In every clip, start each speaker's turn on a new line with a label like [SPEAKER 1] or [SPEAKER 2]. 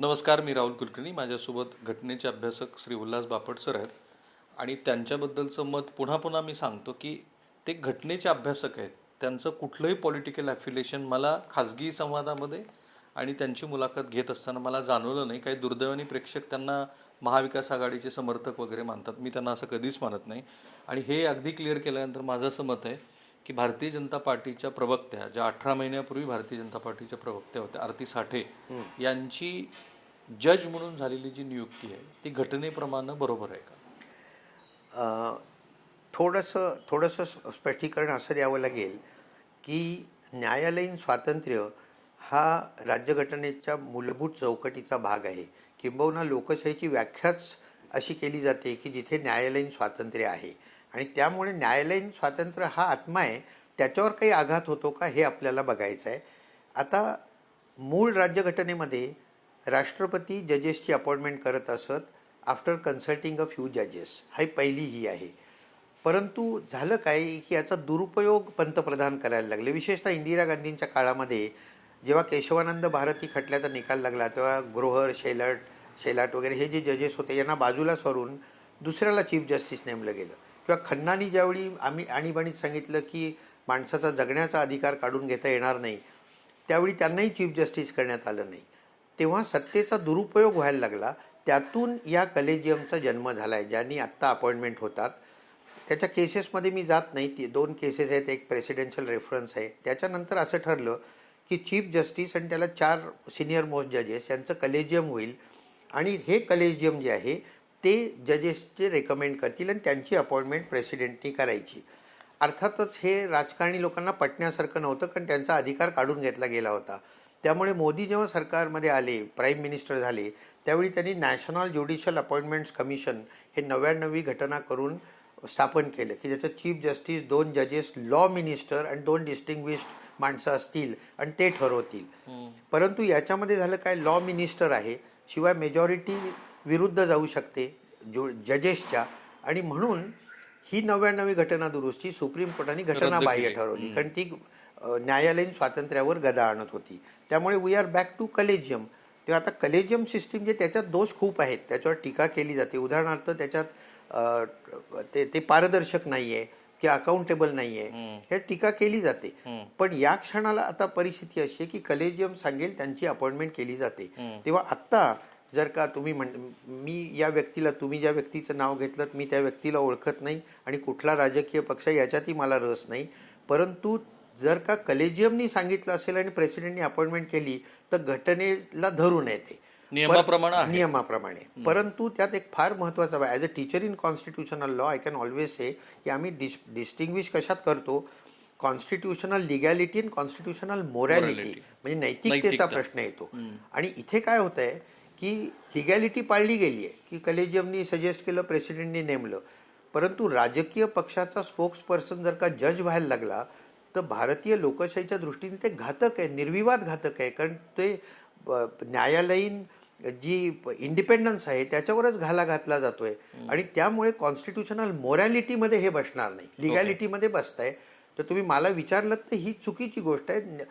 [SPEAKER 1] नमस्कार मी राहुल कुलकर्णी. माझ्यासोबत घटनेचे अभ्यासक श्री उल्हास बापट सर आहेत. आणि त्यांच्याबद्दलचं मत पुन्हा पुन्हा मी सांगतो की ते घटनेचे अभ्यासक आहेत. त्यांचं कुठलंही पॉलिटिकल ॲफिलेशन मला खाजगी संवादामध्ये आणि त्यांची मुलाखत घेत असताना मला जाणवलं नाही. काही दुर्दैवानी प्रेक्षक त्यांना महाविकास आघाडीचे समर्थक वगैरे मानतात. मी त्यांना असं कधीच मानत नाही. आणि हे अगदी क्लिअर केल्यानंतर माझं असं मत आहे की भारतीय जनता पार्टीच्या प्रवक्त्या ज्या अठरा महिन्यापूर्वी भारतीय जनता पार्टीच्या प्रवक्त्या होत्या आरती साठे यांची जज म्हणून झालेली जी नियुक्ती आहे ती घटनेप्रमाणे बरोबर आहे का?
[SPEAKER 2] थोडंसं थोडंसं स्प- स्पष्टीकरण असं द्यावं लागेल की न्यायालयीन स्वातंत्र्य हा राज्यघटनेच्या मूलभूत चौकटीचा भाग आहे. किंबहुना लोकशाहीची व्याख्याच अशी केली जाते की जिथे न्यायालयीन स्वातंत्र्य आहे. आणि त्यामुळे न्यायालयीन स्वातंत्र्य हा आत्मा आहे त्याच्यावर काही आघात होतो का हे आपल्याला बघायचं आहे आता मूळ राज्यघटनेमध्ये राष्ट्रपती जजेसची अपॉइंटमेंट करत असत आफ्टर कन्सल्टिंग अ फ्यू जजेस ही पहिली ही आहे. परंतु झालं काय की याचा दुरुपयोग पंतप्रधान करायला लागले. विशेषतः इंदिरा गांधींच्या काळामध्ये जेव्हा केशवानंद भारती खटल्याचा निकाल लागला तेव्हा ग्रोहर शेलाट शेलाट वगैरे हे जे जजेस होते यांना बाजूला सरून दुसऱ्याला चीफ जस्टिस नेमलं गेलं. किंवा खन्नानी ज्यावेळी आम्ही आणीबाणीत सांगितलं की माणसाचा जगण्याचा अधिकार काढून घेता येणार नाही त्यावेळी त्यांनाही चीफ जस्टिस करण्यात आलं नाही. तेव्हा सत्तेचा दुरुपयोग व्हायला लागला. त्यातून या कलेजियमचा जन्म झाला आहे ज्यांनी आत्ता अपॉइंटमेंट होतात. त्याच्या केसेसमध्ये मी जात नाही. ती दोन केसेस आहेत. एक प्रेसिडेन्शियल रेफरन्स आहे. त्याच्यानंतर असं ठरलं की चीफ जस्टिस आणि त्याला चार सिनियर मोस्ट जजेस यांचं कलेजियम होईल. आणि हे कलेजियम जे आहे ते जजेसचे रेकमेंड करतील आणि त्यांची अपॉइंटमेंट प्रेसिडेंटनी करायची. अर्थातच हे राजकारणी लोकांना पटण्यासारखं नव्हतं कारण त्यांचा अधिकार काढून घेतला गेला होता. त्यामुळे मोदी जेव्हा सरकारमध्ये आले प्राईम मिनिस्टर झाले त्यावेळी त्यांनी नॅशनल ज्युडिशियल अपॉइंटमेंट्स कमिशन हे नव्याण्णवी घटना करून स्थापन केलं की ज्याचं चीफ जस्टिस दोन जजेस लॉ मिनिस्टर आणि दोन डिस्टिंग्विश्ड माणसं असतील आणि ते ठरवतील. परंतु याच्यामध्ये झालं काय? लॉ मिनिस्टर आहे शिवाय मेजॉरिटी विरुद्ध जाऊ शकते जो जजेसच्या. आणि म्हणून ही नव्याण्णवी घटना दुरुस्ती सुप्रीम कोर्टाने घटना बाह्य ठरवली. कारण ती न्यायालयीन स्वातंत्र्यावर गदा आणत होती. त्यामुळे we are back to collegium तेव्हा आता कलेजियम सिस्टीम जे त्याच्यात दोष खूप आहेत त्याच्यावर टीका केली जाते. उदाहरणार्थ त्याच्यात ते ते पारदर्शक नाही आहे की अकाउंटेबल नाही आहे हे टीका केली जाते. पण या क्षणाला आता परिस्थिती अशी आहे की कलेजियम सांगेल त्यांची अपॉइंटमेंट केली जाते. तेव्हा आत्ता जर का तुम्ही म्हण मी या व्यक्तीला तुम्ही ज्या व्यक्तीचं नाव घेतलं मी त्या व्यक्तीला ओळखत नाही आणि कुठला राजकीय पक्ष याच्यातही मला रस नाही. परंतु जर का कलेजियमनी सांगितलं असेल आणि प्रेसिडेंटनी अपॉइंटमेंट केली तर घटनेला धरून येते.
[SPEAKER 1] नियमाप्रमाणे.
[SPEAKER 2] नियमाप्रमाणे. परंतु त्यात एक फार महत्त्वाचा as a teacher in constitutional law I can always say की आम्ही डिस डिस्टिंग्विश कशात करतो? कॉन्स्टिट्यूशनल लिगॅलिटी आणि कॉन्स्टिट्यूशनल मोरॅलिटी म्हणजे नैतिकतेचा
[SPEAKER 1] नैतिकता.
[SPEAKER 2] प्रश्न येतो. आणि इथे काय होत आहे की लिगॅलिटी पाळली गेली आहे की कलेजियमनी सजेस्ट केलं प्रेसिडेंटनी नेमलं. परंतु राजकीय पक्षाचा स्पोक्स पर्सन जर का जज व्हायला लागला तर भारतीय लोकशाहीच्या दृष्टीने ते घातक आहे निर्विवाद घातक आहे. कारण ते न्यायालयीन जी इंडिपेंडन्स आहे त्याच्यावरच घाला घातला जातोय. आणि त्यामुळे कॉन्स्टिट्यूशनल मोरॅलिटीमध्ये हे बसणार नाही. लिगॅलिटीमध्ये बसताय. तर तुम्ही मला विचारलं तर ही चुकीची गोष्ट आहे.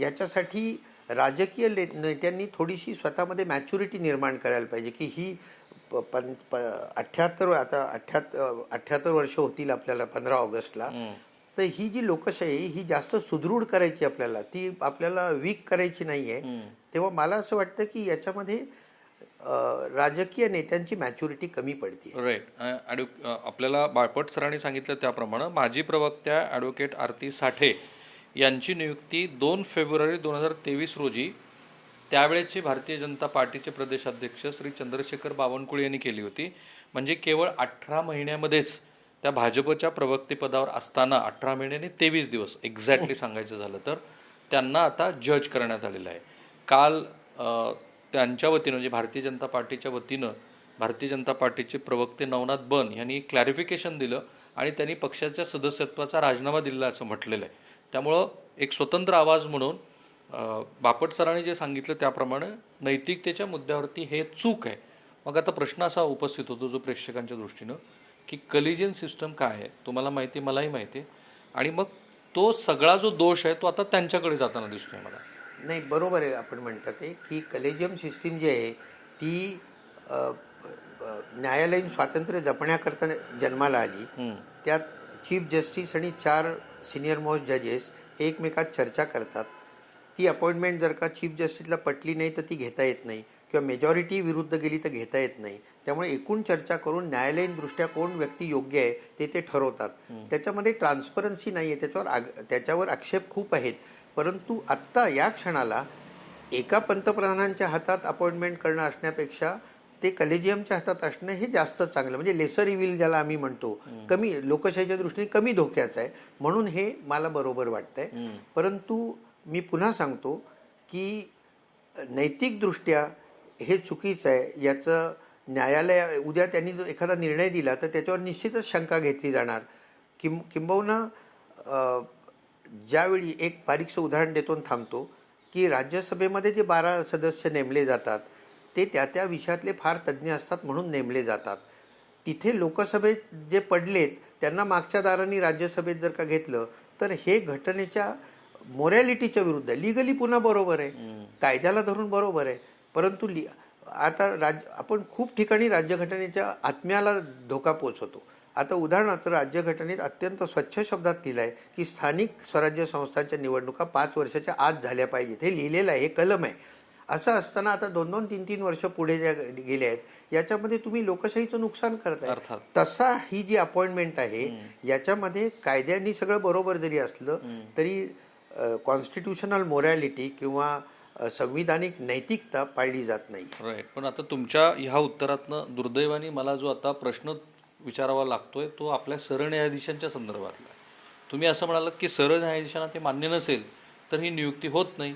[SPEAKER 2] याच्यासाठी राजकीय ले नेत्यांनी थोडीशी स्वतःमध्ये मॅच्युरिटी निर्माण करायला पाहिजे की ही प पं प अठ्ठ्याहत्तर आता अठ्ठ्याहत्तर अठ्ठ्याहत्तर वर्ष होतील आपल्याला पंधरा ऑगस्टला. तर ही जी लोकशाही ही जास्त सुदृढ करायची आपल्याला ती आपल्याला वीक करायची नाही आहे तेव्हा मला असं वाटतं की याच्यामध्ये राजकीय नेत्यांची मॅच्युरिटी कमी पडते
[SPEAKER 1] राईट ॲडव आपल्याला बाळपट सरांनी सांगितलं त्याप्रमाणे माजी प्रवक्त्या ॲडव्होकेट आरती साठे यांची नियुक्ती दोन फेब्रुवारी दोन हजार तेवीस रोजी त्यावेळेचे भारतीय जनता पार्टीचे प्रदेशाध्यक्ष श्री चंद्रशेखर बावनकुळे यांनी केली होती. म्हणजे केवळ अठरा महिन्यामध्येच त्या भाजपच्या प्रवक्तेपदावर असताना अठरा महिन्याने तेवीस दिवस एक्झॅक्टली सांगायचं झालं तर त्यांना आता जज करण्यात आलेलं आहे. काल त्यांच्या वतीनं म्हणजे भारतीय जनता पार्टीच्या वतीनं भारतीय जनता पार्टीचे प्रवक्ते नवनाथ बन यांनी क्लॅरिफिकेशन दिलं. आणि त्यांनी पक्षाच्या सदस्यत्वाचा राजीनामा दिलेला असं म्हटलेलं आहे. त्यामुळं एक स्वतंत्र आवाज म्हणून बापट सरांनी जे सांगितलं त्याप्रमाणे नैतिकतेच्या मुद्द्यावरती हे चूक आहे. मग आता प्रश्न असा उपस्थित होतो जो प्रेक्षकांच्या दृष्टीनं की कलिजन सिस्टम काय आहे? तुम्हाला माहिती आहे, मलाही माहिती आहे. आणि मग तो सगळा जो दोष आहे तो आता त्यांच्याकडे जाताना दिसतोय मला.
[SPEAKER 2] नाही बरोबर आहे आपण म्हणतात ते की कलेजियम सिस्टीम जी आहे ती न्यायालयीन स्वातंत्र्य जपण्याकरता जन्माला आली. त्यात चीफ जस्टिस आणि चार सिनियर मोस्ट जजेस हे एकमेकात चर्चा करतात. ती अपॉइंटमेंट जर का चीफ जस्टिसला पटली नाही तर ती घेता येत नाही किंवा मेजॉरिटी विरुद्ध गेली तर घेता येत नाही. त्यामुळे एकूण चर्चा करून न्यायालयीन दृष्ट्या कोण व्यक्ती योग्य आहे ते ते ठरवतात. त्याच्यामध्ये ट्रान्सपरन्सी नाही आहे त्याच्यावर आग त्याच्यावर आक्षेप खूप आहेत. परंतु आत्ता या क्षणाला एका पंतप्रधानांच्या हातात अपॉइंटमेंट करणं असण्यापेक्षा ते कलेजियमच्या हातात असणं हे जास्त चांगलं म्हणजे लेसर इव्हिल ज्याला आम्ही म्हणतो कमी लोकशाहीच्या दृष्टीने कमी धोक्याचं आहे. म्हणून हे मला बरोबर वाटतंय. परंतु मी पुन्हा सांगतो की नैतिकदृष्ट्या हे चुकीचं आहे. याचं न्यायालय उद्या त्यांनी जो एखादा निर्णय दिला तर त्याच्यावर निश्चितच शंका घेतली जाणार. किं किंबहुना ज्यावेळी एक बारीकचं उदाहरण देतो थांबतो की राज्यसभेमध्ये जे बारा सदस्य नेमले जातात ते त्या त्या विषयातले फार तज्ज्ञ असतात म्हणून नेमले जातात. तिथे लोकसभेत जे पडलेत त्यांना मागच्या दारांनी राज्यसभेत जर का घेतलं तर हे घटनेच्या मोरॅलिटीच्या विरुद्ध आहे. लिगली पुन्हा बरोबर आहे. कायद्याला धरून बरोबर आहे. परंतु लि आता राज आपण खूप ठिकाणी राज्यघटनेच्या आत्म्याला धोका पोचवतो. आता उदाहरणार्थ राज्यघटनेत अत्यंत स्वच्छ शब्दात लिहिलं आहे की स्थानिक स्वराज्य संस्थांच्या निवडणुका पाच वर्षाच्या आत झाल्या पाहिजेत. हे लिहिलेलं आहे हे कलम आहे. असं असताना आता दोन दोन तीन तीन वर्ष पुढे ज्या गेले आहेत याच्यामध्ये तुम्ही लोकशाहीचं नुकसान करताय.
[SPEAKER 1] अर्थात.
[SPEAKER 2] तसा ही जी अपॉइंटमेंट आहे याच्यामध्ये कायद्यांनी सगळं बरोबर जरी असलं तरी कॉन्स्टिट्युशनल मोरॅलिटी किंवा संविधानिक नैतिकता पाळली जात नाही.
[SPEAKER 1] राईट पण आता तुमच्या ह्या उत्तरातनं दुर्दैवाने मला जो आता प्रश्न विचारावा लागतोय तो आपल्या सरन्यायाधीशांच्या संदर्भातला तुम्ही असं म्हणालात की सरन्यायाधीशांना ते मान्य नसेल तर ही नियुक्ती होत नाही.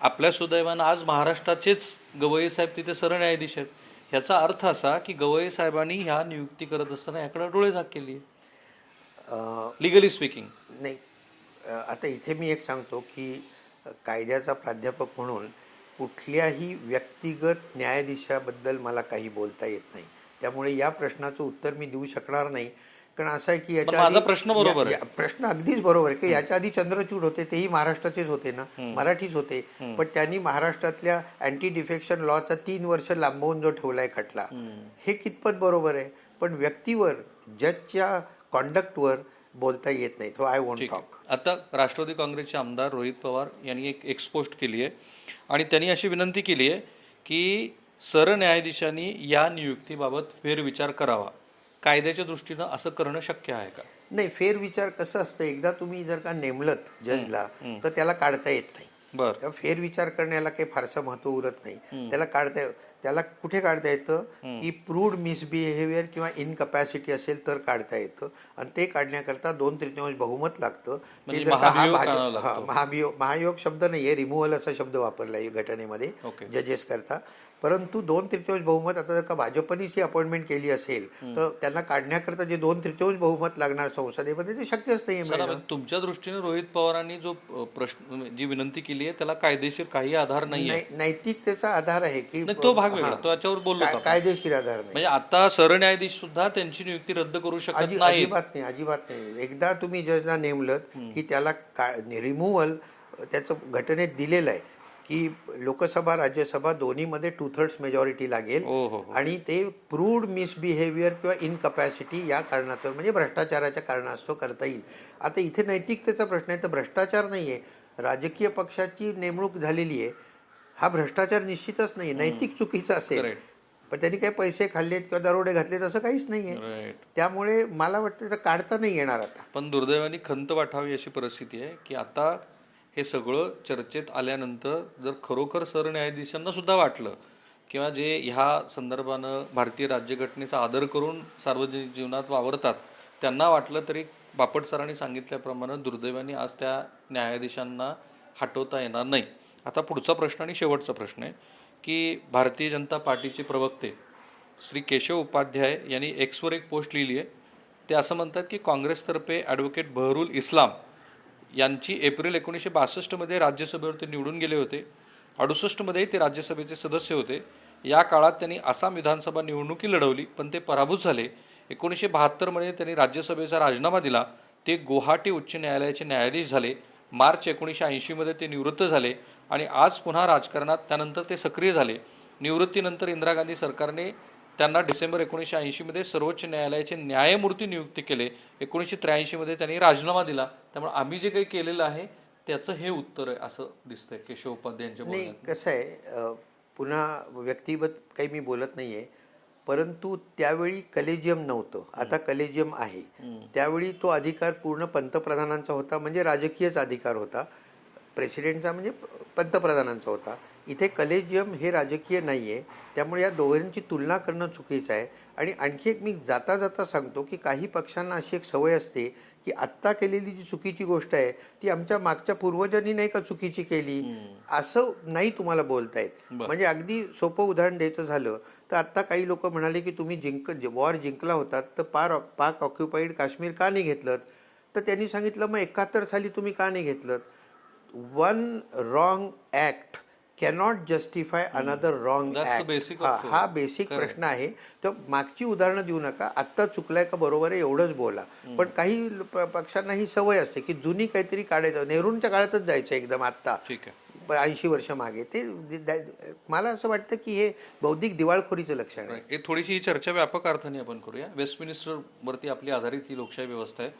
[SPEAKER 1] आपल्या सुदैवानं आज महाराष्ट्राचेच गवई साहेब तिथे सरन्यायाधीश आहेत. ह्याचा अर्थ असा की गवई साहेबांनी ह्या नियुक्ती करत असताना याकडे डोळे झाक केली लिगली स्पीकिंग
[SPEAKER 2] नाही. आता इथे मी एक सांगतो की कायद्याचा प्राध्यापक म्हणून कुठल्याही व्यक्तिगत न्यायाधीशाबद्दल मला काही बोलता येत नाही. त्यामुळे या प्रश्नाचं उत्तर मी देऊ शकणार नाही. कारण असं आहे की याच्या
[SPEAKER 1] माझा
[SPEAKER 2] आधी-
[SPEAKER 1] प्रश्न बरोबर
[SPEAKER 2] या- या- प्रश्न अगदीच बरोबर आहे. की याच्या आधी चंद्रचूड होते तेही महाराष्ट्राचेच होते ना. मराठीच होते. पण त्यांनी महाराष्ट्रातल्या अँटी डिफेक्शन लॉचा तीन वर्ष लांबवून जो ठेवलाय खटला हे कितपत बरोबर आहे? पण व्यक्तीवर जजच्या कॉन्डक्टवर बोलता येत नाही. तो आय वॉन्ट
[SPEAKER 1] ठीक
[SPEAKER 2] टॉक
[SPEAKER 1] आहे आता राष्ट्रवादी काँग्रेसचे आमदार रोहित पवार यांनी एक एक्सपोस्ट केली आहे. आणि त्यांनी अशी विनंती केली आहे की सरन्यायाधीशांनी या नियुक्तीबाबत फेरविचार करावा. कायद्याच्या दृष्टीनं असं करणं शक्य आहे का?
[SPEAKER 2] नाही फेरविचार कसं असतं एकदा तुम्ही जर का नेमलत जजला तर त्याला काढता येत नाही.
[SPEAKER 1] बरं.
[SPEAKER 2] फेरविचार करण्याला काही फारसं महत्त्व उरत नाही. त्याला काढता त्याला कुठे काढता येतं? की प्रूड मिसबिहेवियर किंवा इनकपॅसिटी असेल तर काढता येतं. आणि ते काढण्याकरता दोन तृतीयांश बहुमत लागतं. ते
[SPEAKER 1] म्हणजे
[SPEAKER 2] जर का हा
[SPEAKER 1] महाभियोग
[SPEAKER 2] भाजप-
[SPEAKER 1] आणावा
[SPEAKER 2] हा, महाभियोग महायोग शब्द नाहीये. रिमूव्हल असा शब्द वापरला आहे घटनेमध्ये. जजेस करता. परंतु दोन तृतीयांश बहुमत आता जर का भाजपनीच ही अपॉइंटमेंट केली असेल तर त्यांना काढण्याकरता जे दोन तृतीयांश बहुमत लागणार संसदेमध्ये ते शक्यच नाही
[SPEAKER 1] तुमच्या दृष्टीने रोहित पवारांनी जो प्रश्न जी विनंती केली आहे त्याला कायदेशीर काही आधार नाही
[SPEAKER 2] नैतिकतेचा आधार आहे की
[SPEAKER 1] तो भाग वेगळा. तो याच्यावर बोललो.
[SPEAKER 2] कायदेशीर आधार नाही.
[SPEAKER 1] म्हणजे आता सरन्यायाधीश सुद्धा त्यांची नियुक्ती रद्द करू शकत नाही
[SPEAKER 2] अजिबात नाही अजिबात नाही. एकदा तुम्ही जजला नेमलं की त्याला रिमूव्हल त्याचं घटनेत दिलेलं आहे. की लोकसभा राज्यसभा दोन्हीमध्ये टू थर्ड्स मेजॉरिटी लागेल.
[SPEAKER 1] हो हो हो.
[SPEAKER 2] आणि ते प्रूड मिसबिहेवियर किंवा इनकपॅसिटी या कारणातून म्हणजे भ्रष्टाचाराच्या कारणास्तव करता येईल. आता इथे नैतिकतेचा प्रश्न आहे तर भ्रष्टाचार नाही आहे राजकीय पक्षाची नेमणूक झालेली आहे. हा भ्रष्टाचार निश्चितच नाही नैतिक चुकीचा असेल. पण त्यांनी काही पैसे खाल्लेत किंवा दरोडे घातलेत असं काहीच नाही आहे त्यामुळे मला वाटतं तर काढता नाही येणार आता.
[SPEAKER 1] पण दुर्दैवाने खंत वाटावी अशी परिस्थिती आहे की आता हे सगळं चर्चेत आल्यानंतर जर खरोखर सरन्यायाधीशांना सुद्धा वाटलं किंवा जे ह्या संदर्भानं भारतीय राज्यघटनेचा आदर करून सार्वजनिक जीवनात वावरतात त्यांना वाटलं तरी बापट सरांनी सांगितल्याप्रमाणे दुर्दैवाने आज त्या न्यायाधीशांना हटवता येणार नाही. आता पुढचा प्रश्न आणि शेवटचा प्रश्न आहे की भारतीय जनता पार्टीचे प्रवक्ते श्री केशव उपाध्याय यांनी एक्सवर एक पोस्ट लिहिली आहे. ते असं म्हणतात की काँग्रेसतर्फे ॲडव्होकेट बहरुल इस्लाम यांची एप्रिल एकोणीसशे बासष्टमध्ये राज्यसभेवर ते निवडून गेले होते. अडुसष्टमध्येही ते राज्यसभेचे सदस्य होते. या काळात त्यांनी आसाम विधानसभा निवडणुकी लढवली पण ते पराभूत झाले. एकोणीसशे बहात्तरमध्ये त्यांनी राज्यसभेचा राजीनामा दिला. ते गुवाहाटी उच्च न्यायालयाचे न्यायाधीश झाले. मार्च एकोणीसशे ऐंशीमध्ये ते निवृत्त झाले आणि आज पुन्हा राजकारणात त्यानंतर ते सक्रिय झाले. निवृत्तीनंतर इंदिरा गांधी सरकारने त्यांना डिसेंबर एकोणीसशे ऐंशीमध्ये सर्वोच्च न्यायालयाचे न्यायमूर्ती नियुक्ती केले. एकोणीसशे त्र्याऐंशीमध्ये त्यांनी राजीनामा दिला. त्यामुळे आम्ही जे काही केलेलं आहे त्याचं हे उत्तर आहे असं दिसतंय केशव उपाध्याय यांच्या
[SPEAKER 2] कसं आहे पुन्हा व्यक्तिगत काही मी बोलत नाही आहे परंतु त्यावेळी कलेजियम नव्हतं. आता कलेजियम आहे. त्यावेळी तो अधिकार पूर्ण पंतप्रधानांचा होता म्हणजे राजकीयच अधिकार होता. प्रेसिडेंटचा म्हणजे पंतप्रधानांचा होता. इथे कलेजियम हे राजकीय नाही आहे त्यामुळे या दोघांची तुलना करणं चुकीचं आहे. आणि आणखी एक मी जाता जाता सांगतो की काही पक्षांना अशी एक सवय असते की आत्ता केलेली जी चुकीची गोष्ट आहे ती आमच्या मागच्या पूर्वजांनी नाही का चुकीची केली? असं नाही तुम्हाला बोलता येत. म्हणजे अगदी सोपं उदाहरण द्यायचं झालं तर आत्ता काही लोक म्हणाले की तुम्ही जिंक वॉर जिंकला होतात तर पार पाक ऑक्युपाईड काश्मीर का नाही घेतलं तर त्यांनी सांगितलं मग एकाहत्तर साली तुम्ही का नाही घेतलं one wrong act cannot justify another wrong act हा बेसिक प्रश्न आहे. तर मागची उदाहरणं देऊ नका. आत्ता चुकलाय का बरोबर आहे एवढंच बोला. पण काही पक्षांना ही सवय असते की जुनी काहीतरी काढायचं. नेहरूंच्या काळातच जायचं एकदम आत्ता.
[SPEAKER 1] ठीक आहे.
[SPEAKER 2] ऐंशी वर्ष मागे. ते मला असं वाटतं की हे बौद्धिक दिवाळखोरीचं लक्षण आहे.
[SPEAKER 1] हे थोडीशी ही चर्चा व्यापक अर्थाने आपण करूया. वेस्टमिनिस्टरवरती आपली आधारित ही लोकशाही व्यवस्था आहे.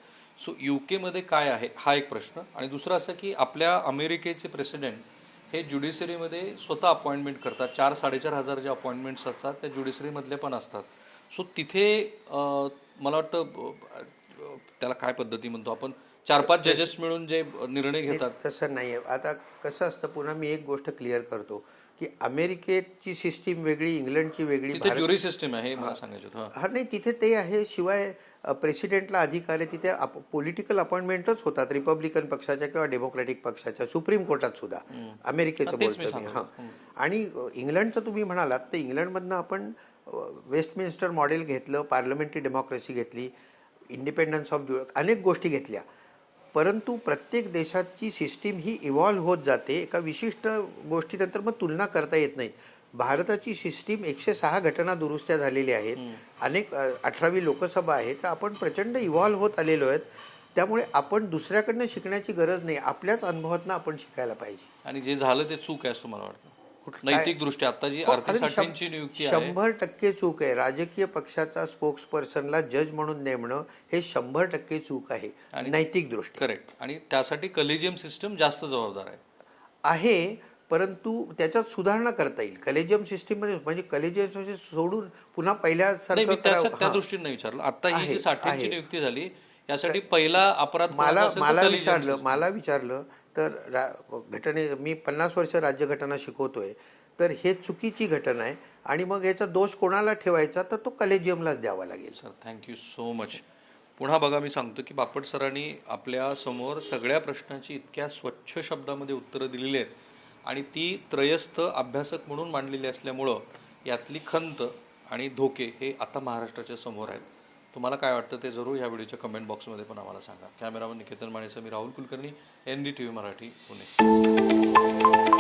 [SPEAKER 1] सो यू केमध्ये काय आहे? हा एक प्रश्न. आणि दुसरा असं की आपल्या अमेरिकेचे प्रेसिडेंट हे ज्युडिशरीमध्ये स्वतः अपॉइंटमेंट करतात. चार साडेचार हजार जे अपॉइंटमेंट्स असतात त्या ज्युडिशरीमधले पण असतात. सो तिथे मला वाटतं त्याला काय पद्धती म्हणतो आपण चार पाच जजेस मिळून जे निर्णय घेतात.
[SPEAKER 2] तसं नाही आहे आता कसं असतं पुन्हा मी एक गोष्ट क्लिअर करतो. की अमेरिकेची सिस्टीम वेगळी इंग्लंडची वेगळी
[SPEAKER 1] ज्युरी सिस्टीम आहे हे मला सांगायचं हां.
[SPEAKER 2] नाही तिथे ते आहे शिवाय प्रेसिडेंटला अधिकार आहे तिथे पॉलिटिकल अपॉइंटमेंटच होतात रिपब्लिकन पक्षाच्या किंवा डेमोक्रॅटिक पक्षाच्या सुप्रीम कोर्टात सुद्धा. अमेरिकेचं बोलतो मी. हां. आणि इंग्लंडचं तुम्ही म्हणालात तर इंग्लंडमधनं आपण वेस्टमिन्स्टर मॉडेल घेतलं पार्लमेंटरी डेमोक्रेसी घेतली इंडिपेंडन्स ऑफ अनेक गोष्टी घेतल्या. परंतु प्रत्येक देशाची सिस्टीम ही इव्हॉल्व्ह होत जाते. एका विशिष्ट गोष्टीनंतर मग तुलना करता येत नाही. भारताची सिस्टीम एकशे सहा घटना दुरुस्त्या झालेल्या आहेत. अनेक अठरावी लोकसभा आहे तर आपण प्रचंड इव्हॉल्व्ह होत आलेलो आहेत. त्यामुळे आपण दुसऱ्याकडनं शिकण्याची गरज नाही. आपल्याच अनुभवातनं आपण शिकायला पाहिजे.
[SPEAKER 1] आणि जे झालं ते चूक आहे असं मला वाटतं. नैतिक दृष्ट्या आता जी
[SPEAKER 2] हो,
[SPEAKER 1] आर्थिक नियुक्ती
[SPEAKER 2] शंभर टक्के चूक आहे. राजकीय पक्षाचा स्पोक्स पर्सनला जज म्हणून नेमणं हे शंभर टक्के चूक आहे नैतिक दृष्टी
[SPEAKER 1] करेक्ट आणि त्यासाठी कलेजियम सिस्टम जास्त जबाबदार आहे.
[SPEAKER 2] आहे परंतु त्याच्यात सुधारणा करता येईल. कलेजियम सिस्टीममध्ये म्हणजे कलेजियम सोडून पुन्हा करावं.
[SPEAKER 1] त्या. दृष्टीने विचारलं. आता ही जी. नियुक्ती झाली यासाठी पहिला अपराध
[SPEAKER 2] मला मला विचारलं. मला विचारलं तर रा घटने मी पन्नास वर्ष राज्यघटना शिकवतो आहे तर हे चुकीची घटना आहे आणि मग याचा दोष कोणाला ठेवायचा तर तो कलेजियमलाच द्यावा लागेल.
[SPEAKER 1] सर थँक्यू सो मच पुन्हा बघा मी सांगतो की बापट सरांनी आपल्यासमोर सगळ्या प्रश्नांची इतक्या स्वच्छ शब्दामध्ये उत्तरं दिलेली आहेत आणि ती त्रयस्थ अभ्यासक म्हणून मांडलेली असल्यामुळं यातली खंत आणि धोके हे आता महाराष्ट्राच्या समोर आहेत. तुम्हाला काय वाटतं ते जरूर ह्या व्हिडिओच्या कमेंट बॉक्समध्ये पण आम्हाला सांगा. कॅमेरामन निकेतन माणेसं मी Rahul Kulkarni N D T V Marathi Pune.